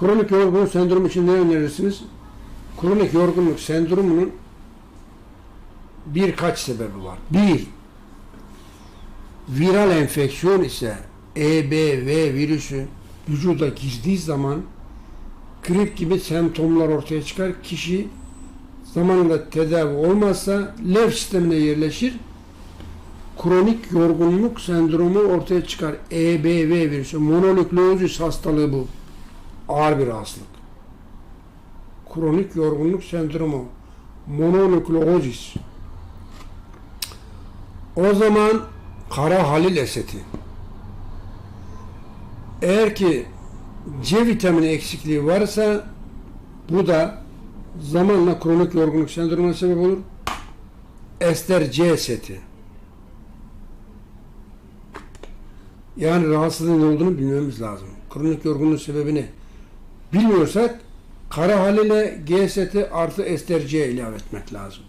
Kronik yorgunluk sendromu için ne önerirsiniz? Kronik yorgunluk sendromunun birkaç sebebi var. Bir, viral enfeksiyon ise EBV virüsü vücuda girdiği zaman grip gibi semptomlar ortaya çıkar. Kişi zamanında tedavi olmazsa lenf sistemine yerleşir. Kronik yorgunluk sendromu ortaya çıkar. EBV virüsü, mononükleozis hastalığı bu. Ağır bir hastalık. Kronik yorgunluk sendromu, mononükleozis. O zaman kara halil eseti. Eğer ki C vitamini eksikliği varsa bu da zamanla kronik yorgunluk sendromuna sebep olur. Ester C seti. Yani rahatsızlığın ne olduğunu bilmemiz lazım. Kronik yorgunluğun sebebini bilmiyorsak kara hal ile G seti artı C ilave etmek lazım.